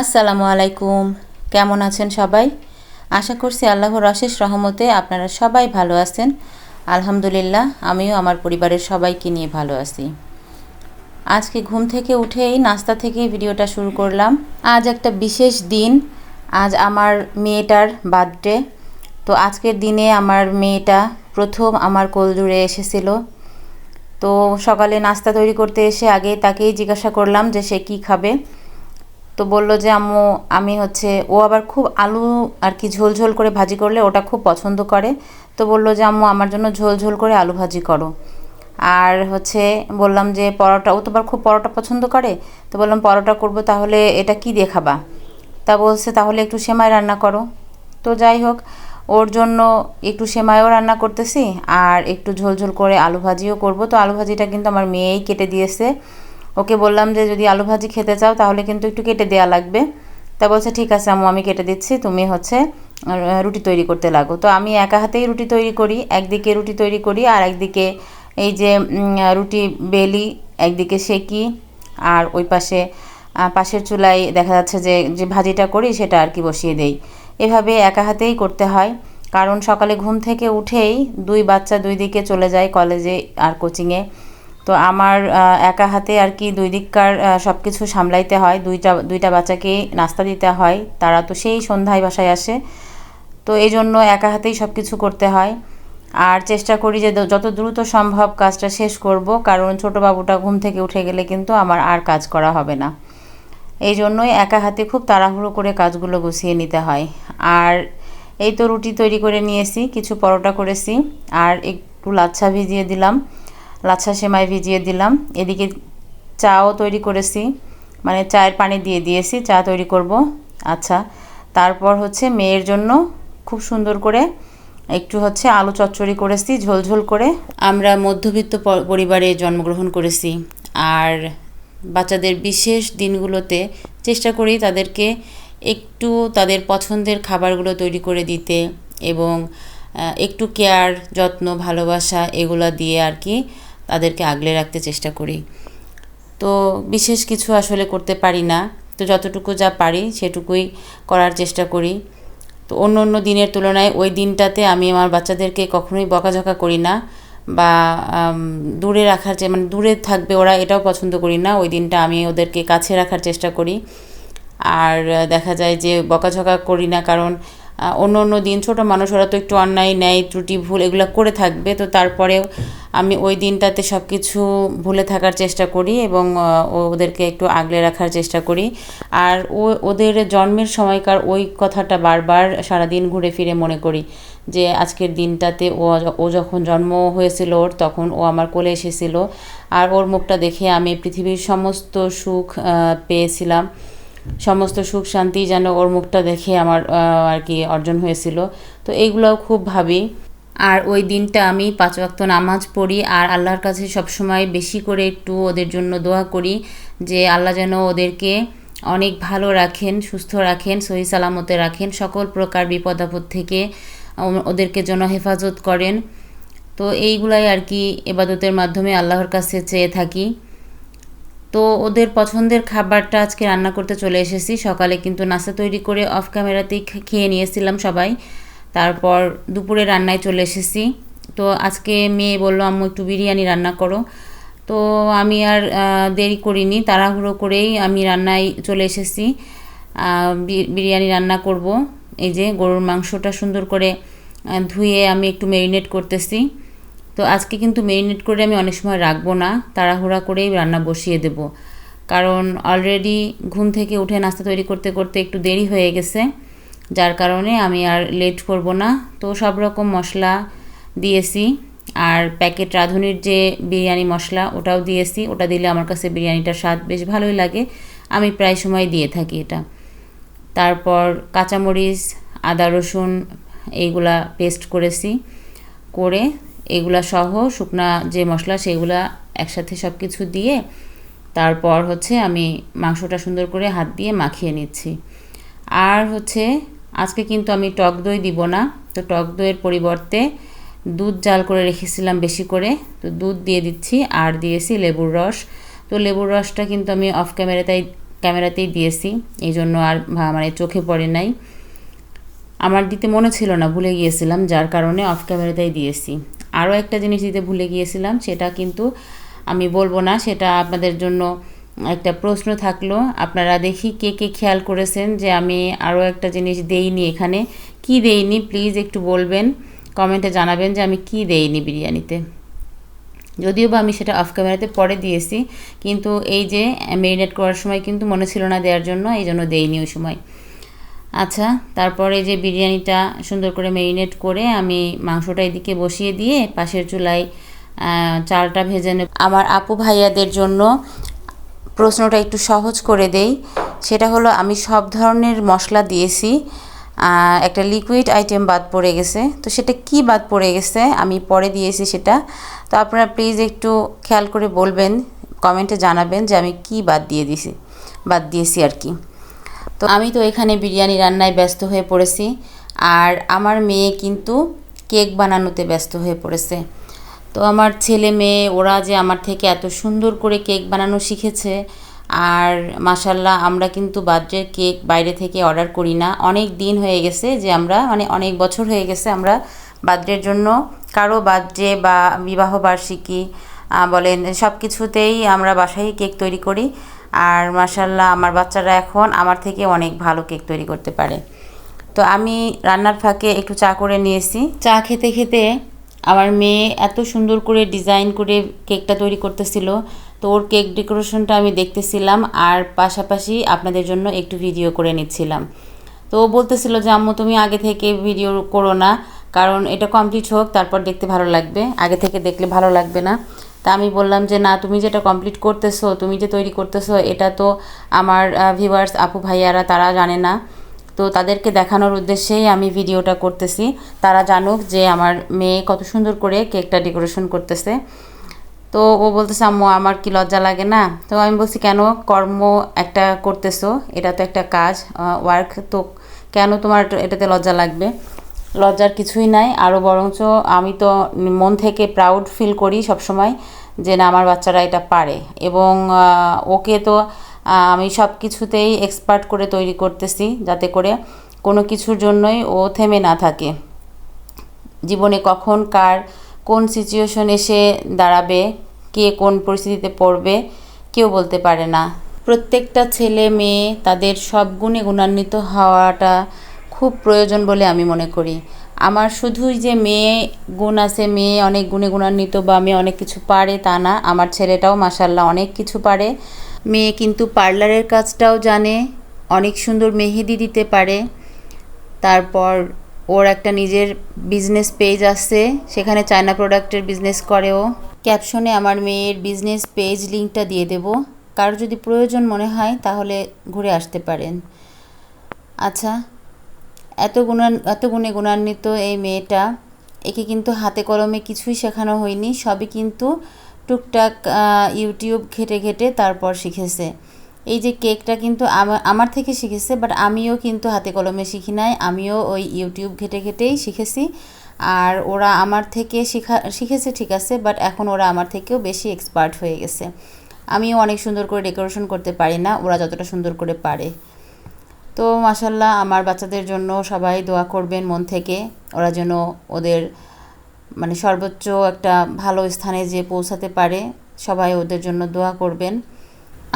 আসসালামু আলাইকুম কেমন আছেন সবাই? আশা করছি আল্লাহর অশেষ রহমতে আপনারা সবাই ভালো আছেন। আলহামদুলিল্লাহ, আমিও আমার পরিবারের সবাইকে নিয়ে ভালো আছি। আজকে ঘুম থেকে উঠেই নাস্তা থেকেই ভিডিওটা শুরু করলাম। আজ একটা বিশেষ দিন। আজ আমার মেয়েটার বার্থডে। তো আজকের দিনে আমার মেয়েটা প্রথম আমার কোলজুড়ে এসেছিল। তো সকালে নাস্তা তৈরি করতে এসে আগে তাকেই জিজ্ঞাসা করলাম যে সে কী খাবে। তো বলল যে, আম্মু, আমি হচ্ছে ও আবার খুব আলু আর কি ঝোল ঝোল করে ভাজি করলে ওটা খুব পছন্দ করে। তো বলল যে, আম্মু, আমার জন্য ঝোল ঝোল করে আলু ভাজি করো। আর হচ্ছে বললাম যে, পরোটা ও তো আবার খুব পরোটা পছন্দ করে। তো বললাম, পরোটা করব তাহলে এটা কি দিয়ে খাবা? তা বলছে, তাহলে একটু সেমাই রান্না করো। তো যাই হোক, ওর জন্য একটু সেমাইও রান্না করতেছি আর একটু ঝোল ঝোল করে আলু ভাজিও করব। তো আলু ভাজিটা কিন্তু আমার মেয়েই কেটে দিয়েছে। ওকে বললাম যে যদি আলু ভাজি খেতে চাও তাহলে কিন্তু একটু কেটে দেওয়া লাগবে। তা বলছে, ঠিক আছে আম্মু, আমি কেটে দিচ্ছি, তুমি হচ্ছে রুটি তৈরি করতে লাগো। তো আমি একা হাতেই রুটি তৈরি করি, একদিকে রুটি তৈরি করি আর একদিকে এই যে রুটি বেলি, একদিকে সেকি আর ওই পাশে পাশের চুলায় দেখা যাচ্ছে যে যে ভাজিটা করি সেটা আর কি বসিয়ে দেই। এভাবে একা হাতেই করতে হয়। কারণ সকালে ঘুম থেকে উঠেই দুই বাচ্চা দুই দিকে চলে যায় কলেজে আর কোচিংয়ে। তো আমার একা হাতে আর কি দুই দিককার সব কিছু সামলাইতে হয়। দুইটা দুইটা বাচ্চাকে নাস্তা দিতে হয়। তারা তো সেই সন্ধ্যায় বাসায় আসে। তো এই জন্য একা হাতেই সব কিছু করতে হয়। আর চেষ্টা করি যে যত দ্রুত সম্ভব কাজটা শেষ করব। কারণ ছোট বাবুটা ঘুম থেকে উঠে গেলে কিন্তু আমার আর কাজ করা হবে না। এই জন্যই একা হাতে খুব তাড়াহুড়ো করে কাজগুলো গুছিয়ে নিতে হয়। আর এই তো রুটি তৈরি করে নিয়েছি, কিছু পরোটা করেছি। আর একটু লাচ্ছা ভিজিয়ে দিলাম। লাচ্ছা সেমাই ভিজিয়ে দিলাম। এদিকে চাও তৈরি করেছি। মানে চায়ের পানি দিয়ে দিয়েছি, চা তৈরি করব। আচ্ছা তারপর হচ্ছে মেয়ের জন্য খুব সুন্দর করে একটু হচ্ছে আলু চচ্চড়ি করেছি, ঝোলঝোল করে। আমরা মধ্যবিত্ত পরিবারে জন্মগ্রহণ করেছি। আর বাচ্চাদের বিশেষ দিনগুলোতে চেষ্টা করি তাদেরকে একটু তাদের পছন্দের খাবারগুলো তৈরি করে দিতে এবং একটু কেয়ার, যত্ন, ভালোবাসা এগুলো দিয়ে আর কি তাদেরকে আগলে রাখতে চেষ্টা করি। তো বিশেষ কিছু আসলে করতে পারি না। তো যতটুকু যা পারি সেটুকুই করার চেষ্টা করি। তো অন্য অন্য দিনের তুলনায় ওই দিনটাতে আমি আমার বাচ্চাদেরকে কখনোই বকাঝকা করি না বা দূরে রাখার যে মানে দূরে থাকবে ওরা এটাও পছন্দ করি না। ওই দিনটা আমি ওদেরকে কাছে রাখার চেষ্টা করি। আর দেখা যায় যে বকাঝকা করি না কারণ অন্য অন্য দিন ছোটো মানুষ, ওরা তো একটু অন্যায়, ন্যায়, ত্রুটি, ভুল এগুলো করে থাকবে। তো তারপরেও আমি ওই দিনটাতে সব কিছু ভুলে থাকার চেষ্টা করি এবং ওদেরকে একটু আগলে রাখার চেষ্টা করি। আর ও, ওদের জন্মের সময়কার ওই কথাটা বারবার সারাদিন ঘুরে ফিরে মনে করি যে, আজকের দিনটাতে ও ও যখন জন্ম হয়েছিল ওর, তখন ও আমার কোলে এসেছিল। আর ওর মুখটা দেখে আমি পৃথিবীর সমস্ত সুখ পেয়েছিলাম। সমস্ত সুখ, শান্তি যেন ওর মুখটা দেখে আমার আর কি অর্জন হয়েছিল। তো এইগুলোও খুব ভাবি। আর ওই দিনটা আমি পাঁচ ওয়াক্ত নামাজ পড়ি আর আল্লাহর কাছে সবসময় বেশি করে একটু ওদের জন্য দোয়া করি যে আল্লাহ যেন ওদেরকে অনেক ভালো রাখেন, সুস্থ রাখেন, সহি সালামতে রাখেন, সকল প্রকার বিপদ আপদ থেকে ওদেরকে যেন হেফাজত করেন। তো এইগুলাই আর কি এবাদতের মাধ্যমে আল্লাহর কাছে চেয়ে থাকি। তো ওদের পছন্দের খাবারটা আজকে রান্না করতে চলে এসেছি। সকালে কিন্তু নাস্তা তৈরি করে অফ ক্যামেরাতেই খেয়ে নিয়েছিলাম সবাই। তারপর দুপুরে রান্নায় চলে এসেছি। তো আজকে মেয়ে বলল, আম্মু, একটু বিরিয়ানি রান্না করো। তো আমি আর দেরি করিনি, তাড়াহুড়ো করেই আমি রান্নায় চলে এসেছি। বিরিয়ানি রান্না করব। এই যে গরুর মাংসটা সুন্দর করে ধুয়ে আমি একটু ম্যারিনেট করতেছি। তো আজকে কিন্তু ম্যারিনেট করে আমি অনেক সময় রাখব না, তাড়াহুড়া করেই রান্না বসিয়ে দেব। কারণ অলরেডি ঘুম থেকে উঠে নাস্তা তৈরি করতে করতে একটু দেরি হয়ে গেছে। যার কারণে আমি আর লেট করব না। তো সব রকম মশলা দিয়েছি। আর প্যাকেট রাঁধুনির যে বিরিয়ানি মশলা, ওটাও দিয়েছি। ওটা দিলে আমার কাছে বিরিয়ানিটার স্বাদ বেশ ভালোই লাগে। আমি প্রায় সময় দিয়ে থাকি এটা। তারপর কাঁচামরিচ, আদা রসুন, এইগুলা পেস্ট করেছি। করে এগুলা সহ শুকনা যে মশলা, সেগুলা একসাথে সব কিছু দিয়ে তারপর হচ্ছে আমি মাংসটা সুন্দর করে হাত দিয়ে মাখিয়ে নিচ্ছি। আর হচ্ছে আজকে কিন্তু আমি টক দই দিব না। তো টক দইয়ের পরিবর্তে দুধ জাল করে রেখেছিলাম বেশি করে। তো দুধ দিয়ে দিচ্ছি, আর দিয়েছি লেবুর রস। তো লেবুর রসটা কিন্তু আমি অফ ক্যামেরাতেই ক্যামেরাতেই দিয়েছি। এই জন্য আর মানে চোখে পড়ে নাই। আমার দিতে মনে ছিল না, ভুলে গিয়েছিলাম, যার কারণে অফ ক্যামেরাতেই দিয়েছি। আরও একটা জিনিস দিতে ভুলে গিয়েছিলাম, সেটা কিন্তু আমি বলব না, সেটা আপনাদের জন্য একটা প্রশ্ন থাকল, আপনারা দেখি কে কে খেয়াল করেছেন যে আমি আরও একটা জিনিস দেইনি এখানে। কি দেইনি? প্লিজ একটু বলবেন, কমেন্টে জানাবেন যে আমি কি দেইনি বিরিয়ানিতে। যদিও বা আমি সেটা অফ ক্যামেরাতে পরে দিয়েছি, কিন্তু এই যে মেরিনেট করার সময় কিন্তু মনে ছিল না দেওয়ার জন্য, এই জন্য দেইনি ওই সময়। আচ্ছা তারপরে যে বিরিয়ানিটা সুন্দর করে মেরিনেট করে আমি মাংসটা এদিকে বসিয়ে দিয়ে পাশের চুলায় চালটা ভেজে নেব। আমার আপু ভাইয়াদের জন্য প্রশ্নটা একটু সহজ করে দেই। সেটা হলো, আমি সব ধরনের মশলা দিয়েছি একটা লিকুইড আইটেম বাদ পড়ে গেছে। তো সেটা কি বাদ পড়ে গেছে? আমি পরে দিয়েছি সেটা। তো আপনারা প্লিজ একটু খেয়াল করে বলবেন কমেন্টে জানাবেন যে আমি কি বাদ দিয়ে দিছি, বাদ দিয়েছি আর কি। তো আমি তো এখানে বিরিয়ানি রান্নায় ব্যস্ত হয়ে পড়েছি, আর আমার মেয়ে কিন্তু কেক বানানোতে ব্যস্ত হয়ে পড়েছে। তো আমার ছেলে মেয়ে, ওরা যে আমার থেকে এত সুন্দর করে কেক বানানো শিখেছে, আর মাসাল্লাহ আমরা কিন্তু বার্থডে কেক বাইরে থেকে অর্ডার করি না। অনেক দিন হয়ে গেছে যে আমরা মানে অনেক বছর হয়ে গেছে আমরা বার্থডের জন্য। কারও বার্থডে বা বিবাহ বার্ষিকী বলেন সব কিছুতেই আমরা বাসায় কেক তৈরি করি। আর মাসাল্লাহ আমার বাচ্চারা এখন আমার থেকে অনেক ভালো কেক তৈরি করতে পারে। তো আমি রান্নার ফাঁকে একটু চা করে নিয়েছি। চা খেতে খেতে আমার মেয়ে এত সুন্দর করে ডিজাইন করে কেকটা তৈরি করতেছিল, তো ওর কেক ডেকোরেশনটা আমি দেখতেছিলাম আর পাশাপাশি আপনাদের জন্য একটু ভিডিও করে নিচ্ছিলাম। তো ও বলতেছিল যে, আম্মু, তুমি আগে থেকে ভিডিও করো না, কারণ এটা কমপ্লিট হোক, তারপর দেখতে ভালো লাগবে। আগে থেকে দেখলে ভালো লাগবে না। তা আমি বললাম যে, না, তুমি যেটা কমপ্লিট করতেছো, তুমি যে তৈরি করতেছো, এটা তো আমার ভিউয়ার্স আপু ভাইয়ারা, তারা জানে না। তো তাদেরকে দেখানোর উদ্দেশ্যেই আমি ভিডিওটা করতেছি। তারা জানুক যে আমার মেয়ে কত সুন্দর করে কেকটা ডেকোরেশন করতেছে। তো ও বলতেছে, আম্মু, আমার কি লজ্জা লাগে না? তো আমি বলছি, কেন কর্ম একটা করতেছো, এটা তো একটা কাজ ওয়ার্ক তো কেন তোমার এটাতে লজ্জা লাগবে? লজ্জার কিছুই নাই আরও বরঞ্চ আমি তো মন থেকে প্রাউড ফিল করি সবসময় যে না, আমার বাচ্চারা এটা পারে। এবং ওকে তো আমি সব কিছুতেই এক্সপার্ট করে তৈরি করতেছি যাতে করে কোনো কিছুর জন্যই ও থেমে না থাকে। জীবনে কখন কার কোন সিচুয়েশন এসে দাঁড়াবে, কে কোন পরিস্থিতিতে পড়বে, কেউ বলতে পারে না। প্রত্যেকটা ছেলে মেয়ে তাদের সব গুণে গুণান্বিত হওয়াটা খুব প্রয়োজন বলে আমি মনে করি। আমার শুধুই যে মেয়ে গুণ আছে, মেয়ে অনেক গুণে গুণান্বিত বা মেয়ে অনেক কিছু পারে তা না, আমার ছেলেটাও মাসাল্লাহ অনেক কিছু পারে। মেয়ে কিন্তু পার্লারের কাজটাও জানে, অনেক সুন্দর মেহেদি দিতে পারে। তারপর ওর একটা নিজের বিজনেস পেজ আছে, সেখানে চায়না প্রোডাক্টের বিজনেস করে ও। ক্যাপশনে আমার মেয়ের বিজনেস পেজ লিঙ্কটা দিয়ে দেব। কারও যদি প্রয়োজন মনে হয়, তাহলে ঘুরে আসতে পারেন। আচ্ছা এত গুণান, এত গুণে গুণান্বিত এই মেয়েটা, একে কিন্তু হাতে কলমে কিছুই শেখানো হয়নি, সবই কিন্তু টুকটাক ইউটিউব ঘেটে ঘেটে তারপর শিখেছে। এই যে কেকটা কিন্তু আমার থেকে শিখেছে বাট আমিও কিন্তু হাতে কলমে শিখি নাই। আমিও ওই ইউটিউব ঘেটে ঘেটেই শিখেছি। আর ওরা আমার থেকে শিখা, শিখেছে ঠিক আছে বাট এখন ওরা আমার থেকেও বেশি এক্সপার্ট হয়ে গেছে। আমিও অনেক সুন্দর করে ডেকোরেশন করতে পারি না, ওরা যতটা সুন্দর করে পারে। তো মাসাল্লাহ আমার বাচ্চাদের জন্য সবাই দোয়া করবেন মন থেকে। ওরা যেন ওদের মানে সর্বোচ্চ একটা ভালো স্থানে যে পৌঁছাতে পারে, সবাই ওদের জন্য দোয়া করবেন।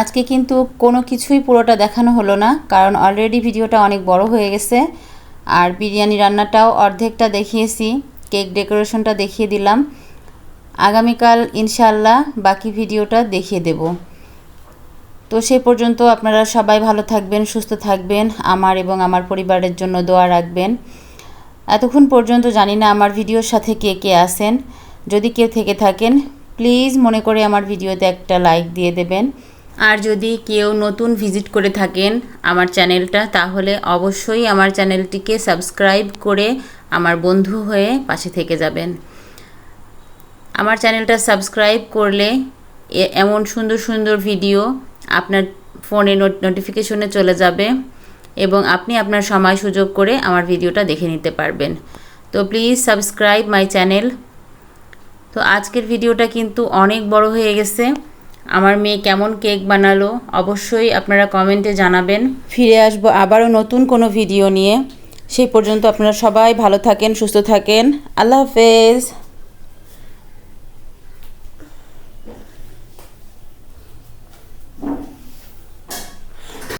আজকে কিন্তু কোনো কিছুই পুরোটা দেখানো হলো না, কারণ অলরেডি ভিডিওটা অনেক বড় হয়ে গেছে। আর বিরিয়ানি রান্নাটাও অর্ধেকটা দেখিয়েছি, কেক ডেকোরেশনটা দেখিয়ে দিলাম। আগামীকাল ইনশাল্লাহ বাকি ভিডিওটা দেখিয়ে দেব। তো সে পর্যন্ত আপনারা সবাই ভালো থাকবেন, সুস্থ থাকবেন, আমার এবং আমার পরিবারের জন্য দোয়া রাখবেন। এতক্ষণ পর্যন্ত জানি না আমার ভিডিওর সাথে কে কে আসেন যদি কেউ থেকে থাকেন প্লিজ মনে করে আমার ভিডিওতে একটা লাইক দিয়ে দেবেন। আর যদি কেউ নতুন ভিজিট করে থাকেন আমার চ্যানেলটা তাহলে অবশ্যই আমার চ্যানেলটিকে সাবস্ক্রাইব করে আমার বন্ধু হয়ে পাশে থেকে যাবেন। আমার চ্যানেলটা সাবস্ক্রাইব করলে এমন সুন্দর সুন্দর ভিডিও আপনার ফোনে নোটিফিকেশনে চলে যাবে। এবং আপনি আপনার সময় সুযোগ করে আমার ভিডিওটা দেখে নিতে পারবেন। তো প্লিজ সাবস্ক্রাইব মাই চ্যানেল তো আজকের ভিডিওটা কিন্তু অনেক বড় হয়ে গেছে। আমার মেয়ে কেমন কেক বানালো অবশ্যই আপনারা কমেন্টে জানাবেন। ফিরে আসব আবারও নতুন কোনো ভিডিও নিয়ে। সেই পর্যন্ত আপনারা সবাই ভালো থাকেন, সুস্থ থাকেন। আল্লাহ হাফেজ।